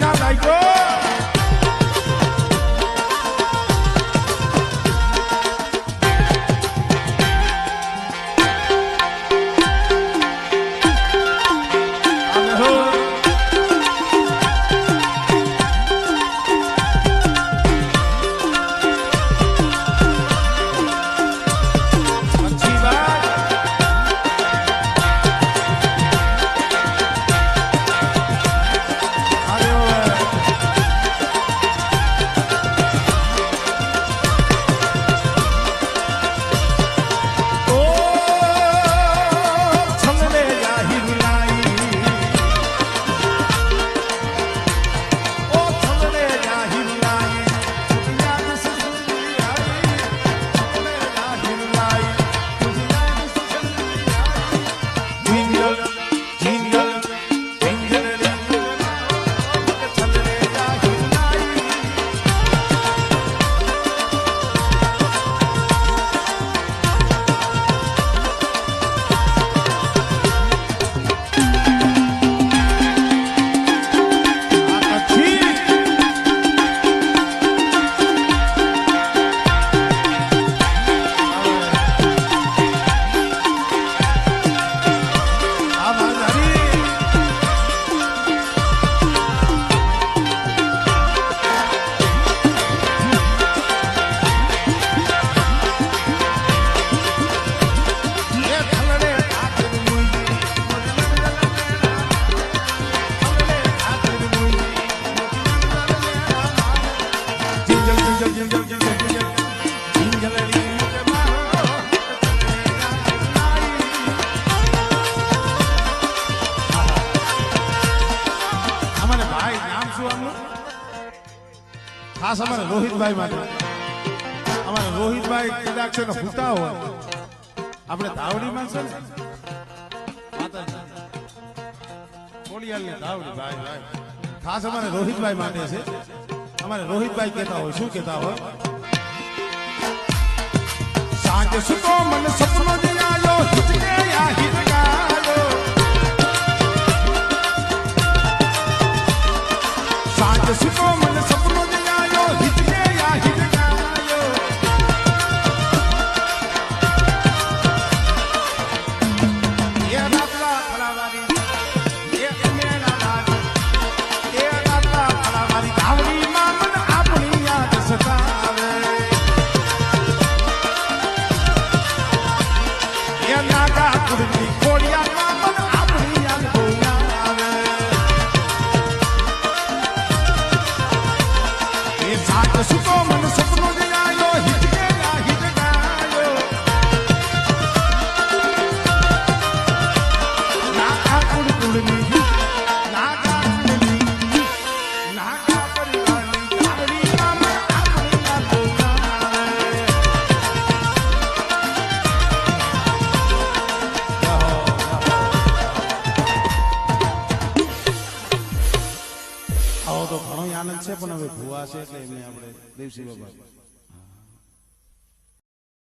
Not like, oh! શું ખાસ અમારા રોહિતભાઈ માટે. અમારા રોહિતભાઈ કદાચ છે ને ભૂતા હોય. આપણે ધાવડી ભાઈ ભાઈ. ખાસ અમારે રોહિતભાઈ માટે છે. અમારે રોહિતભાઈ કેતા હોય શું કહેતા હોય? સાંજ સુતો મને સપનો જણાયો આવો તો ઘણો આનંદ છે પણ હવે ભૂવા છે એટલે એમને આપણે દેવસી બાબા.